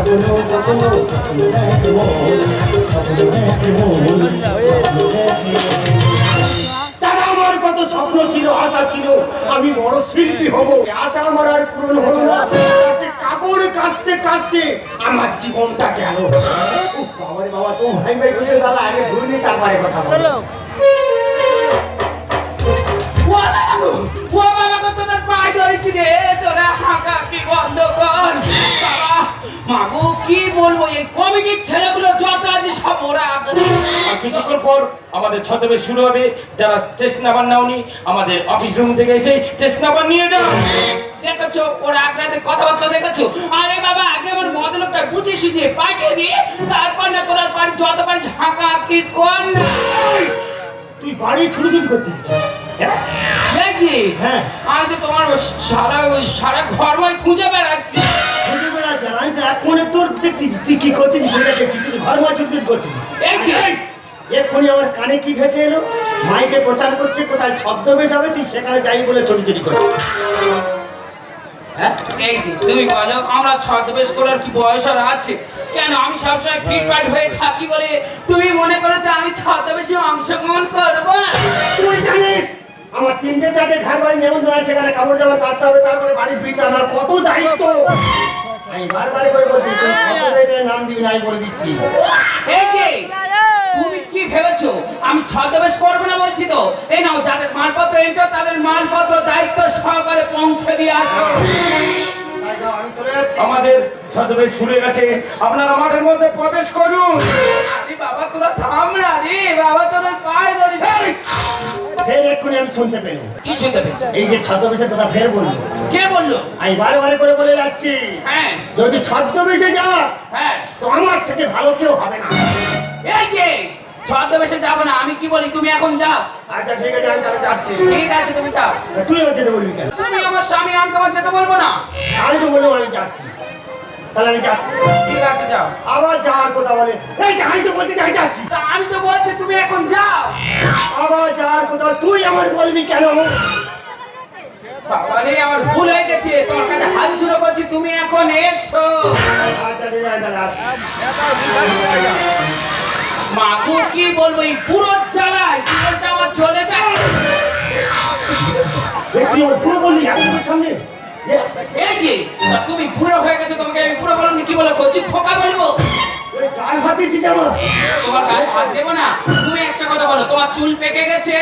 স্বপ্ন দাদা আমার কত স্বপ্ন ছিল আশা ছিল আমি বড় শিল্পী হব। আশা আমার আর পূরণ হলো না। কাপড় কাচতে কাচতে আমার জীবনটা গেল উফ, বাবারে বাবা তুমি ভাই ভাই করতে দাদা আগে ধুইনি তারপরে কথা বলো ও বাবা তোর হাঁকা কি বন্ধ কর বাবা কি বলব এই কমিটির ছেলেগুলো যত সব ওরা কিছুক্ষণ আমাদের ছতবে শুরু হবে যারা চেস্ট নাম্বার নাওনি আমাদের অফিস রুম থেকে এসে চেস্ট নাম্বার নিয়ে যাও দেখেছ ওরা আপনাদের কথাবার্তা দেখেছ আরে বাবা আগে আমার মদলোকটা বুঝে সুঝে পাঠিয়ে দিয়ে তারপর না তোরা বাড়ি যত পারিস হাঁকা কি কর তুই বাড়ি ছুটি করছিস? হ্যাঁ দেখছি হ্যাঁ। আমি তো তোমার সারা ওই সারা ঘরময় খুঁজে বেড়াচ্ছি। ছোটবেলা জানাই যে এখন তোর দেখছিস তুই কি করতেছিস সেটা তুই করছিস। এই যে। এক্ষুনি আমার কানে কি ভেসে এলো? মাইকে প্রচার করছে কোথায় ছদ্মবেশ হবে তুই সেখানে যাই বলে ছোটি ছোটি করছিস। হ্যাঁ? এই যে তুমি বলো আমরা ছদ্মবেশ করার কি বয়স আর আছে? কেন আমি সবসময় ফিটফাট হয়ে থাকি বলে তুমি মনে করেছ আমি ছদ্মবেশে তিনটে, চারটে ঘর বাড়ি নেমন্তন্ন আছে সেখানে কাপড় জামা কাচতে হবে, তারপরে বাড়ির বিটা আমার কত দায়িত্ব? আমি বারবার করে বলছি নাম দিবি আমি বলে দিচ্ছি। এই যে, তুমি কি ভেবেছো? আমি ছদ্মবেশ করব না বলছি তো? এই নাও, যাদের মালপত্র এনেছো, তাদের মালপত্র দায়িত্ব সহকারে পৌঁছে দিয়ে আসো। আমাদের ছতবেশ শুরু গেছে। আপনারা মাঠের মধ্যে প্রবেশ করুন। বাবা, তোরা থাম না। রে বাবা, তোদের পায়ে ধরে। ফের এক্ষুনি আমি শুনতে পেলাম। কি শুনতে পেয়েছ? এই যে ছদ্মবেশের কথা ফের বলল। কে বলল? আমি বারবার করে বলে যাচ্ছি। হ্যাঁ। যদি ছদ্মবেশে যা হ্যাঁ। তো আমার থেকে ভালো কেউ হবে না। এই যে ছদ্মবেশে যাব না আমি কি বলি? তুমি এখন যাও। আচ্ছা ঠিক আছে আমি তাহলে যাচ্ছি। ঠিক আছে তুমি যাও। তুই যেতে বলবি কেন? তুমি আমার স্বামী আমি তোমার যেতে বলব না। আমি তো বললাম আমি যাচ্ছি। তাহলে আমি যাচ্ছি। ঠিক আছে যাও। আবার যাওয়ার কথা বলে। এই যে আমি তো বলতে চাই যাচ্ছি। তা আমি তো বলছি তুমি এখন যাও। আবার যাওয়ার কথা তুই আমার বলবি কেন? বাবা রে আমার ভুল হয়ে গেছে। তোমার কাছে হাত জুড়ে করছি তুমি এখন এসো। মাগু কি বলব এই পুরো চালায় জীবনটা আমার চলে যায় পুরো বললি? সামনে? এই যে তুমি বুড়ো হয়ে গেছো তোমাকে আমি পুরো বললাম কি বলো করছি খোকা বলব? গায়ে হাত দিয়েছিস আমার। তোমার গায়ে হাত দেবো না তুমি একটা কথা বলো তোমার চুল পেকে গেছে?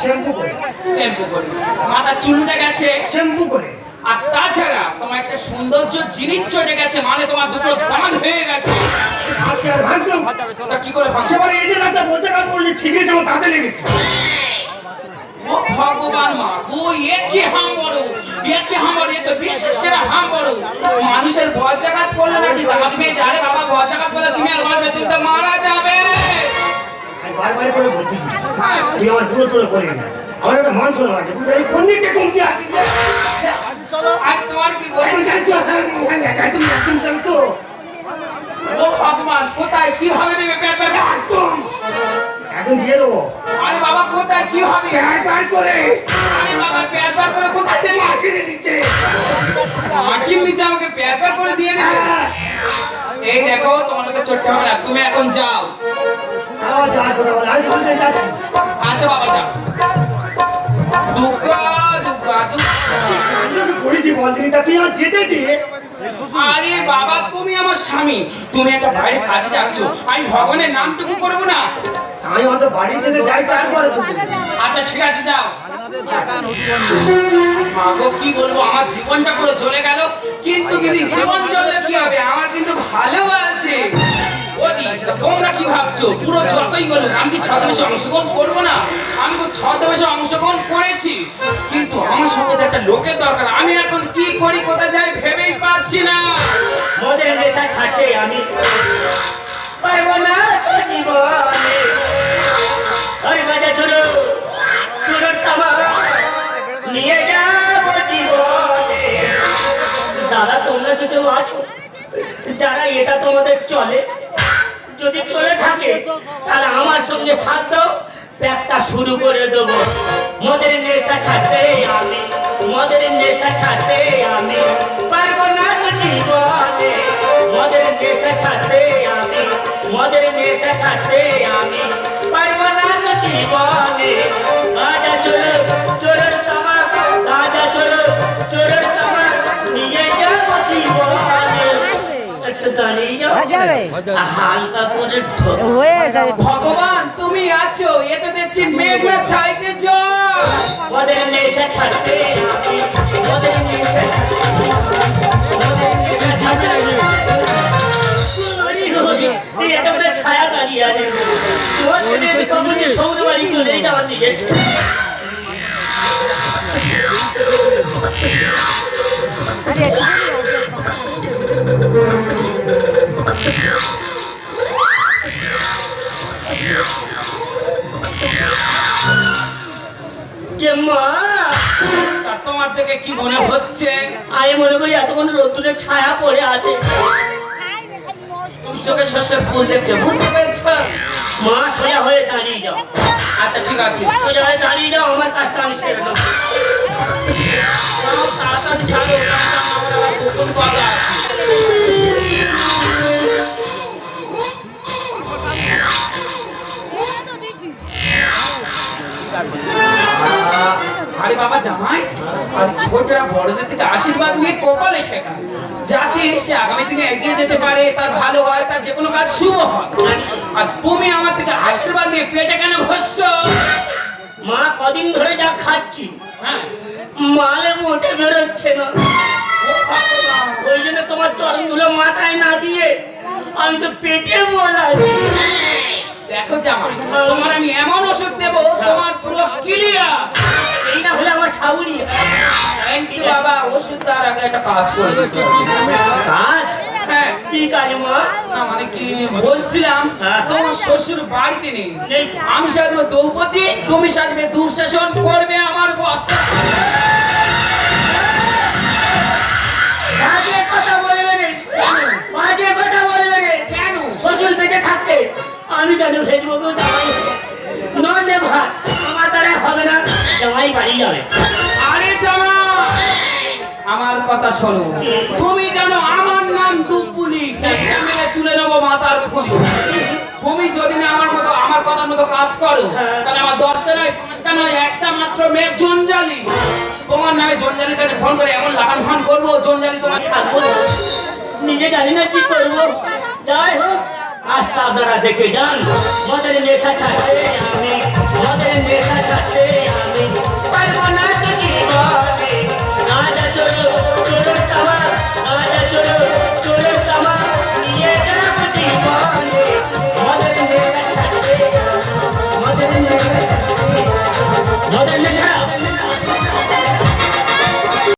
শ্যাম্পু করে। শ্যাম্পু করে। মাথার চুল উঠে গেছে? শ্যাম্পু করে। আর তাছাড়া তোমার একটা সৌন্দর্য জিনিস চলে গেছে মানে তোমার দুটো দাঁত হয়ে গেছে। আজকে আর ভাবতাম তা কি করে ভাঙছে সেবার এই রাস্তা বলতে কাজ করছি ঠিক আছে আমার তাতে লেগেছে। ও ভগবান মা গো এ কি হাম বড়। তো বিশেষ সেরা হাম বড় মানুষের ভর জাগাত করলে নাকি পেয়ে যারে বাবা ভর জাগাত করলে তুমি আর বাঁচবে তুমি তো মারা যাবে বারবার করে বলছি হ্যাঁ তুই আমার পুরো চলে বলে না আমার একটা মান শোনা আছে এই কন্যাকে কমতে আছে আর তোমার কি বলে এখন জানি তো হ্যাঁ, হ্যাঁ, হ্যাঁ, তুমি একদম জানো তো ও ভগবান কোথায় কি হবে দেবে পেট পেট একদম এখন দিয়ে দেবো আরে বাবা কোথায় কি হবে প্যার করে নিচে আমাকে পেট করে দিয়ে দেবে এই দেখো তোমার তো ছোট্ট হবে না। তুমি এখন যাও। আচ্ছা বাবা যাও। তুই আমার যেতে দিয়ে আরে বাবা তুমি আমার স্বামী। তুমি একটা বাইরে কাজে যাচ্ছ। আমি ভগবানের নামটুকু করব না। আমি অত বাড়ি থেকে যাই তারপরে আচ্ছা ঠিক আছে যাও। মাগো কি বলব? আমার জীবনটা পুরো চলে গেল। কিন্তু দিদি জীবন চললে কি হবে? আমার কিন্তু ভালোবাসে। ওদি তোমরা কি ভাবছ? পুরো যতই বলুক আমি কি ছদ্মবেশে অংশগ্রহণ করব না? আমি তো ছদ্মবেশে অংশগ্রহণ করেছি। কিন্তু আমার সঙ্গে তো একটা লোকের দরকার। আমি এখন কি করি কোথায় যাই ভেবেই পাচ্ছি না। মোদের আমি পারব না তো জীবনে। বাজা নিয়ে যাব জীবনে তোমরা যদি কেউ যারা এটা তোমাদের চলে, যদি চলে থাকে, তাহলে আমার সঙ্গে সাথ দাও শুরু করে দেবো। মদের নেশা ছাড়তে আমি, মদের নেশা ছাড়তে আমি পারব না তো জীবনে মদের দাঁড়িয়ে হয়ে যাবে। ভগবান তুমি আছো এ তো দেখছি মেঘনা ওদের থাকতে ওদের বোধহয় ছায়া দাঁড়িয়ে আছে। সৌর বাড়ি চলে যাওয়ার আরে। যে মা তা তোমার থেকে কি মনে হচ্ছে? আমি মনে করি এতক্ষণ রোদ্দুরের ছায়া পড়ে আছে। চোখে শস্যের ফুল দেখছ বুঝতে পেরেছ? মা সোজা হয়ে দাঁড়িয়ে যাও। আচ্ছা ঠিক আছে। সোজা হয়ে দাঁড়িয়ে যাও আমার কাজটা আমি সেরে যাও, তাড়াতাড়ি ছাড়ো কথা আরে বাবা জামাই আর ছোটরা বড়দের থেকে আশীর্বাদ নিয়ে কপালে শেখা যাতে সে আগামী দিনে এগিয়ে যেতে পারে তার ভালো হয় তার যে কোনো কাজ শুভ হয়। আর তুমি আমার থেকে আশীর্বাদ নিয়ে পেটে কেন ঘষছ? মা কদিন ধরে যা খাচ্ছি। হ্যাঁ। মালে মোটে বেরোচ্ছে না। ওই জন্য তোমার চরণ ধুলো মাথায় না দিয়ে আমি তো পেটে মোলাই দেখো জামাই তোমার আমি এমন ওষুধ দেবো তোমার পুরো ক্লিয়ার এই না হলে আমার সাউরি বাবা ওষুধ তার আগে একটা কাজ করে দিতে কাজ? হ্যাঁ। কি কাজ মা? না মানে কি বলছিলাম হ্যাঁ। তোমার শ্বশুর বাড়িতে নেই। আমি সাজবো দ্রৌপদী তুমি সাজবে দুঃশাসন করবে আমি কেন ভেজবো গো জামাই নন্ডে ভাত আমার দ্বারা হবে না। জামাই বাড়ি যাবে। আরে জামা আমার কথা শোনো। তুমি জানো আমার নাম দুপুলি তুলে নেব মাথার খুলি? তুমি যদি না আমার মতো আমার কথার মতো কাজ করো তাহলে আমার দশটা নয় পাঁচটা নয় একটা মাত্র মেয়ে জঞ্জালি। তোমার নামে জঞ্জালির কাছে ফোন করে এমন লাগান ফান করব জঞ্জালি তোমার। নিজে জানি না কি করব। যাই হোক আজটা আপনারা দেখে যান। মদের নেশা ছাড়তে আমি মদের নেশা ছাড়তে আমি।